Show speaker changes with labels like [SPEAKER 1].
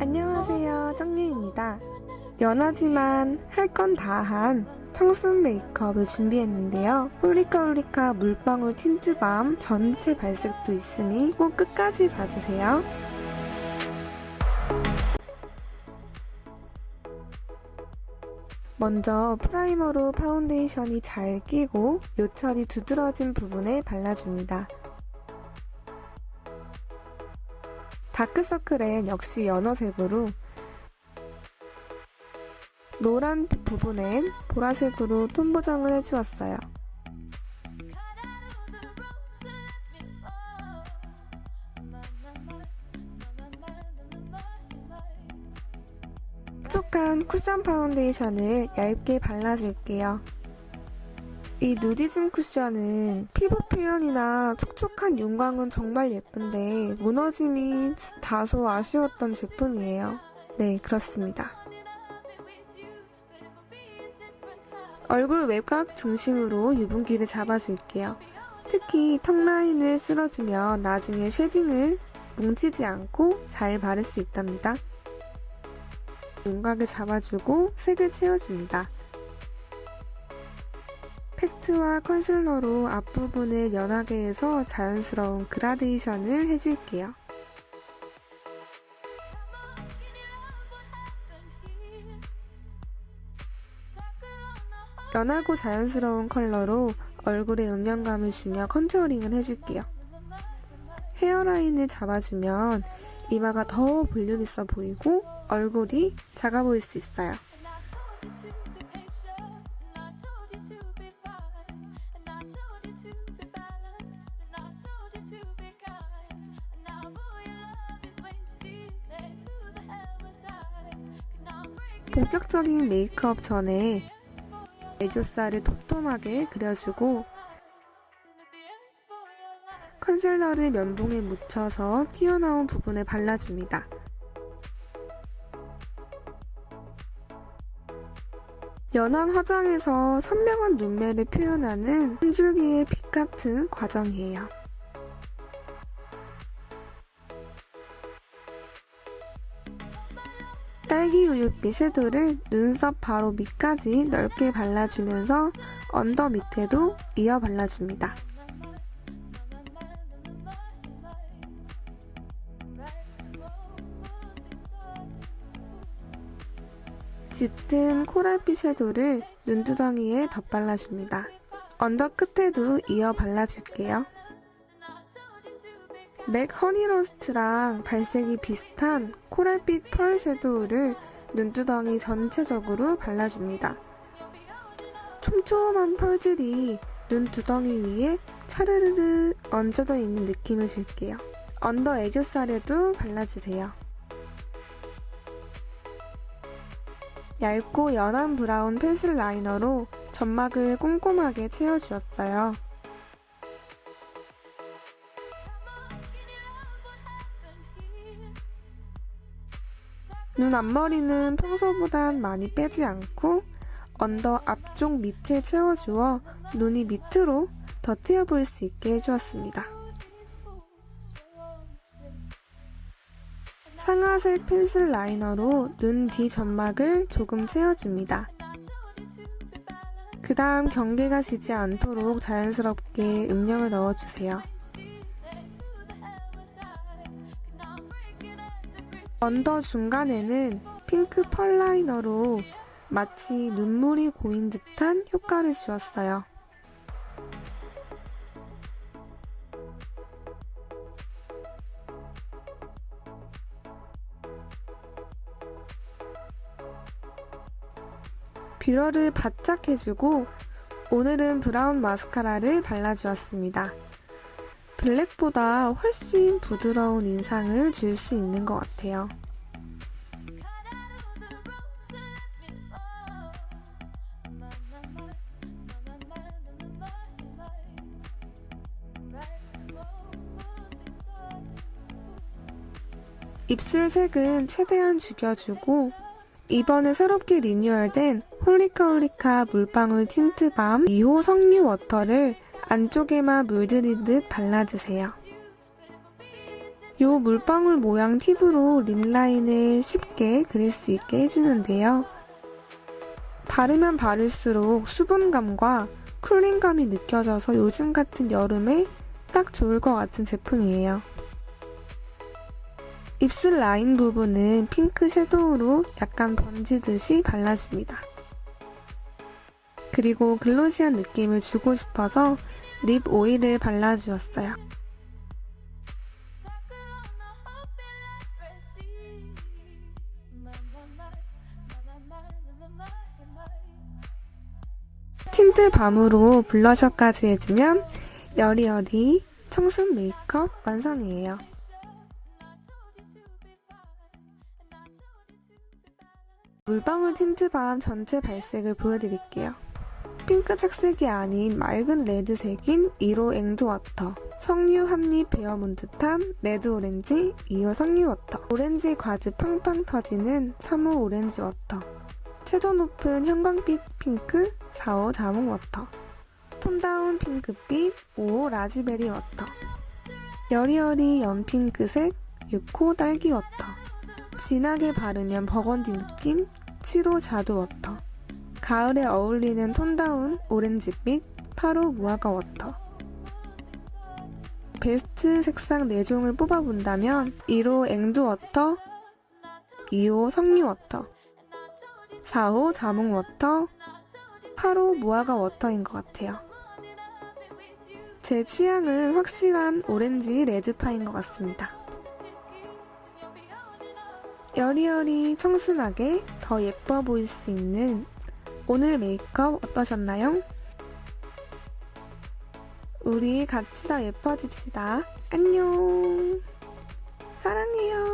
[SPEAKER 1] 안녕하세요, 정유입니다. 연하지만 할 건 다 한 청순 메이크업을 준비했는데요. 홀리카 홀리카 물방울 틴트밤 전체 발색도 있으니 꼭 끝까지 봐주세요. 먼저 프라이머로 파운데이션이 잘 끼고 요철이 두드러진 부분에 발라줍니다. 다크서클엔 역시 연어색으로 노란 부분엔 보라색으로 톤 보정을 해주었어요. 촉촉한 쿠션 파운데이션을 얇게 발라줄게요. 이 누디즘 쿠션은 피부 표현이나 촉촉한 윤광은 정말 예쁜데 무너짐이 다소 아쉬웠던 제품이에요. 네, 그렇습니다. 얼굴 외곽 중심으로 유분기를 잡아줄게요. 특히 턱 라인을 쓸어주면 나중에 쉐딩을 뭉치지 않고 잘 바를 수 있답니다. 윤곽을 잡아주고 색을 채워줍니다. 팩트와 컨실러로 앞부분을 연하게 해서 자연스러운 그라데이션을 해줄게요. 연하고 자연스러운 컬러로 얼굴에 음영감을 주며 컨투어링을 해줄게요. 헤어라인을 잡아주면 이마가 더 볼륨 있어 보이고 얼굴이 작아 보일 수 있어요. 본격적인 메이크업 전에 애교살을 도톰하게 그려주고 컨실러를 면봉에 묻혀서 튀어나온 부분에 발라줍니다. 연한 화장에서 선명한 눈매를 표현하는 한 줄기의 빛 같은 과정이에요. 딸기 우유빛 섀도를 눈썹 바로 밑까지 넓게 발라주면서 언더 밑에도 이어 발라줍니다. 짙은 코랄빛 섀도를 눈두덩이에 덧발라줍니다. 언더 끝에도 이어 발라줄게요. 맥 허니로스트랑 발색이 비슷한 코랄빛 펄 섀도우를 눈두덩이 전체적으로 발라줍니다. 촘촘한 펄들이 눈두덩이 위에 차르르르 얹어져 있는 느낌을 줄게요. 언더 애교살에도 발라주세요. 얇고 연한 브라운 펜슬 라이너로 점막을 꼼꼼하게 채워주었어요. 눈 앞머리는 평소보단 많이 빼지 않고 언더 앞쪽 밑을 채워주어 눈이 밑으로 더 트여 보일 수 있게 해주었습니다. 상아색 펜슬 라이너로 눈 뒤 점막을 조금 채워줍니다. 그 다음 경계가 지지 않도록 자연스럽게 음영을 넣어주세요. 언더 중간에는 핑크 펄 라이너로 마치 눈물이 고인 듯한 효과를 주었어요. 뷰러를 바짝 해주고 오늘은 브라운 마스카라를 발라주었습니다. 블랙보다 훨씬 부드러운 인상을 줄 수 있는 것 같아요. 입술 색은 최대한 죽여주고 이번에 새롭게 리뉴얼된 홀리카홀리카 물방울 틴트밤 2호 석류 워터를 안쪽에만 물들인 듯 발라주세요. 요 물방울 모양 팁으로 립 라인을 쉽게 그릴 수 있게 해주는데요. 바르면 바를수록 수분감과 쿨링감이 느껴져서 요즘 같은 여름에 딱 좋을 것 같은 제품이에요. 입술 라인 부분은 핑크 섀도우로 약간 번지듯이 발라줍니다. 그리고 글로시한 느낌을 주고 싶어서 립 오일을 발라주었어요. 틴트 밤으로 블러셔까지 해주면 여리여리 청순 메이크업 완성이에요. 물방울 틴트밤 전체 발색을 보여드릴게요. 핑크 착색이 아닌 맑은 레드색인 1호 앵두워터 석류 한입 베어문 듯한 레드 오렌지 2호 석류워터. 오렌지 과즙 팡팡 터지는 3호 오렌지 워터. 채도 높은 형광빛 핑크 4호 자몽워터. 톤다운 핑크빛 5호 라즈베리 워터. 여리여리 연핑크색 6호 딸기 워터. 진하게 바르면 버건디 느낌 7호 자두 워터 가을에 어울리는 톤다운 오렌지빛 8호 무화과 워터. 베스트 색상 4종을 뽑아본다면 1호 앵두 워터 2호 석류 워터 4호 자몽 워터 8호 무화과 워터인 것 같아요. 제 취향은 확실한 오렌지 레드파인 것 같습니다. 여리여리 청순하게 더 예뻐 보일 수 있는 오늘 메이크업 어떠셨나요? 우리 같이 더 예뻐집시다. 안녕. 사랑해요.